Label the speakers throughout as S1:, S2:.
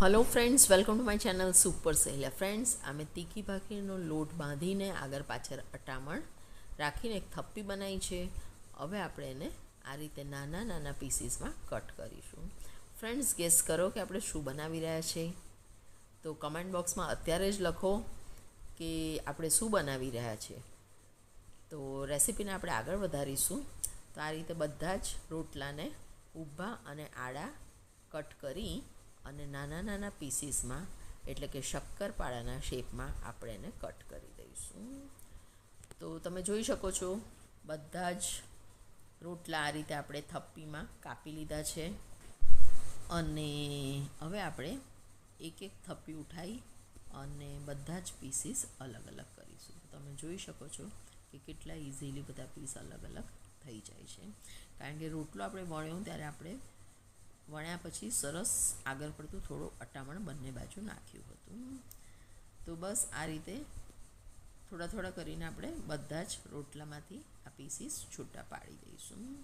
S1: Hello friends welcome to my channel super સહેલા friends અમે તીખી ભાખરીનો લોટ બાંધીને આગળ પાછળ અટામણ રાખીને એક થપ્પી બનાવી છે. હવે આપણે એને આ રીતે નાના નાના પીસીસમાં કટ કરીશું. ફ્રેન્ડ્સ ગેસ કરો કે આપણે શું બનાવી રહ્યા છે? તો કમેન્ટ બોક્સમાં અત્યારે જ લખો કે આપણે શું બનાવી રહ્યા છે. તો રેસીપીને આપણે આગળ વધારીશું. તો આ રીતે બધા જ રોટલાને ઊભા અને આડા કટ કરી અને નાના નાના પીસીસમાં, એટલે કે શક્કરપાળાના શેપમાં આપણે એને કટ કરી દઈશું. તો તમે જોઈ શકો છો, બધા જ રોટલા આ રીતે આપણે થપ્પીમાં કાપી લીધા છે. અને હવે આપણે એક એક થપ્પી ઉઠાવી અને બધા જ પીસીસ અલગ અલગ કરીશું. તમે જોઈ શકો છો કે કેટલા ઇઝીલી બધા પીસ અલગ અલગ થઈ જાય છે. કારણ કે રોટલો આપણે વણ્યો ત્યારે આપણે વણ્યા પછી સરસ આગળ પડતું થોડું અટામણ બંને બાજુ નાખ્યું હતું. તો બસ આ રીતે થોડા થોડા કરીને આપણે બધા જ રોટલામાંથી આ પીસીસ છૂટા પાડી દઈશું.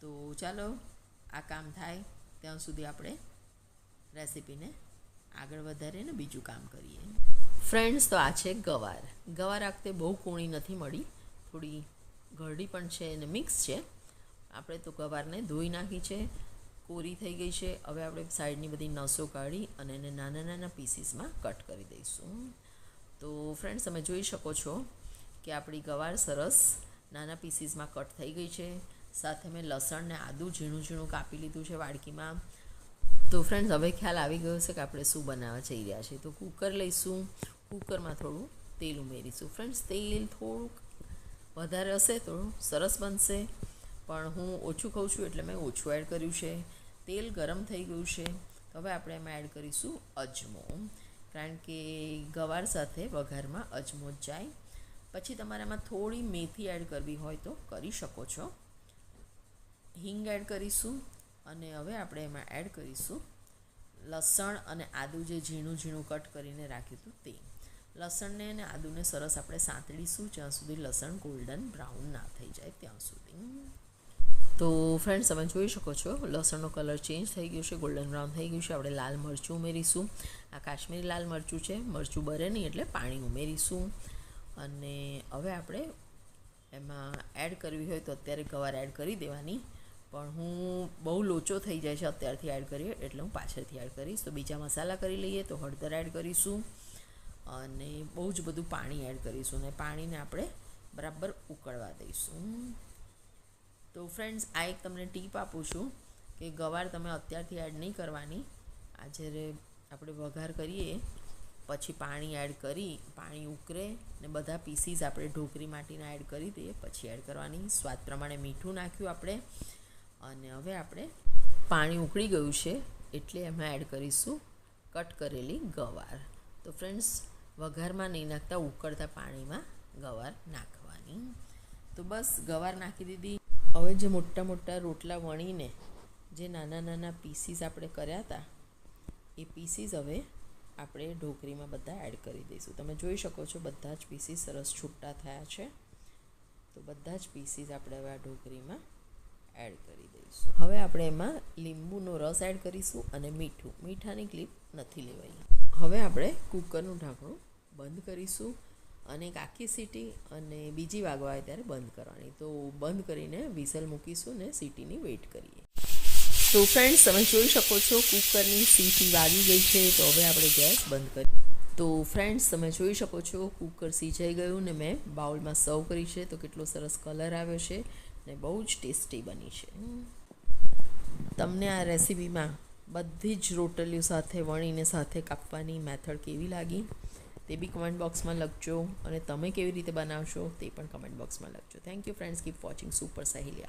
S1: તો ચાલો આ કામ થાય ત્યાં સુધી આપણે રેસીપીને આગળ વધારીને બીજું કામ કરીએ. ફ્રેન્ડ્સ તો આ છે ગવાર. ગવાર આ વખતે બહુ કોણી નથી મળી. થોડી ઘરડી પણ છે અને મિક્સ છે. આપણે તો ગવારને ધોઈ નાખી છે. કોરી થઈ ગઈ છે. હવે આપણે સાઈડની બધી નસો કાઢી અને એને નાના નાના પીસીસમાં કટ કરી દઈશું. તો ફ્રેન્ડ્સ તમે જોઈ શકો છો કે આપણી ગવાર સરસ નાના પીસીસમાં કટ થઈ ગઈ છે. સાથે મેં લસણ ને આદું ઝીણું ઝીણું કાપી લીધું છે વાડકીમાં. તો ફ્રેન્ડ્સ હવે ખ્યાલ આવી ગયો છે કે આપણે શું બનાવવા જઈ રહ્યા છીએ. તો કુકર લઈશું. કુકરમાં થોડું તેલ ઉમેરીશું. ફ્રેન્ડ્સ તેલ થોડુંક વધારે હશે તો સરસ બનશે. પણ હું ઓછું ખાઉં છું એટલે મેં ઓછું એડ કર્યું છે. તેલ ગરમ થઈ ગયું છે. હવે આપણે એમાં એડ કરીશું અજમો. કારણ કે ગવાર સાથે વઘારમાં અજમો જાય. પછી તમારે એમાં થોડી મેથી એડ કરવી હોય તો કરી શકો છો. હિંગ એડ કરીશું અને હવે આપણે એમાં એડ કરીશું લસણ અને આદું જે ઝીણું ઝીણું કટ કરીને રાખ્યું હતું તે. લસણને અને આદુને સરસ આપણે સાંતળીશું જ્યાં સુધી લસણ ગોલ્ડન બ્રાઉન ના થઈ જાય ત્યાં સુધી. તો ફ્રેન્ડ્સ તમે જોઈ શકો છો, લસણનો કલર ચેન્જ થઈ ગયો છે ગોલ્ડન બ્રાઉન થઈ ગયું છે, આપણે લાલ મરચું ઉમેરીશું. આ કાશ્મીરી લાલ મરચું છે, મરચું બરે નહીં એટલે પાણી ઉમેરીશું. અને હવે આપણે એમાં એડ કરવી હોય તો અત્યારે ગવાર એડ કરી દેવાની. પણ હું બહુ લોચો થઈ જાય છે અત્યારથી એડ કરીએ, એટલે હું પાછળથી એડ કરીશ. તો બીજા મસાલા કરી લઈએ, તો હળદર એડ કરીશું. અને બહુ જ બધું પાણી એડ કરીશું. અને પાણીને આપણે બરાબર ઉકળવા દઈશું. તો ફ્રેન્ડ્સ આ એક તમને ટીપ આપું છું કે ગવાર તમે અત્યારથી એડ નહીં કરવાની. આ જ્યારે આપણે વઘાર કરીએ, પછી પાણી એડ કરી, પાણી ઉકળે ને બધા પીસીસ આપણે ઢોકરી માટીના એડ કરી દઈએ, પછી એડ કરવાની. સ્વાદ પ્રમાણે મીઠું નાખ્યું આપણે અને હવે આપણે પાણી ઉકળી ગયું છે એટલે એમાં એડ કરીશું કટ કરેલી ગવાર. તો ફ્રેન્ડ્સ વઘારમાં નહીં નાખતા, ઉકળતા પાણીમાં ગવાર નાખવાની. તો બસ ગવાર નાખી દીધી. હવે જે મોટા મોટા રોટલા વણીને જે નાના નાના પીસીસ આપણે કર્યા હતા, એ પીસીસ હવે આપણે ઢોકરીમાં બધા એડ કરી દઈશું. તમે જોઈ શકો છો બધા જ પીસીસ સરસ છૂટા થયા છે. તો બધા જ પીસીસ આપણે હવે આ ઢોકરીમાં એડ કરી દઈશું. હવે આપણે એમાં લીંબુનો રસ એડ કરીશું અને મીઠું. મીઠાની ક્લિપ નથી લેવાની હવે આપણે કુકરનું ઢાંકણું બંધ કરીશું. અને એક આખી સીટી અને બીજી વાગવા આવે ત્યારે બંધ કરવાની. તો બંધ કરીને વિસલ મૂકીશું ને સીટીની વેઇટ કરીએ. તો ફ્રેન્ડ્સ તમે જોઈ શકો છો કુકરની સીટી વાગી ગઈ છે, તો હવે આપણે ગેસ બંધ કરી. તો ફ્રેન્ડ્સ તમે જોઈ શકો છો કુકર સીજાઈ ગયું ને મેં બાઉલમાં સર્વ કરી છે, તો કેટલો સરસ કલર આવ્યો છે ને બહુ જ ટેસ્ટી બની છે. તમને આ રેસીપીમાં બધી જ રોટલીઓ સાથે વણીને સાથે કાપવાની મેથડ કેવી લાગી? તે બી કમેન્ટ બોક્સમાં લખજો અને તમે કેવી રીતે બનાવશો તે પણ કમેન્ટ બોક્સમાં લખજો. Thank you friends keep watching super સહેલિયા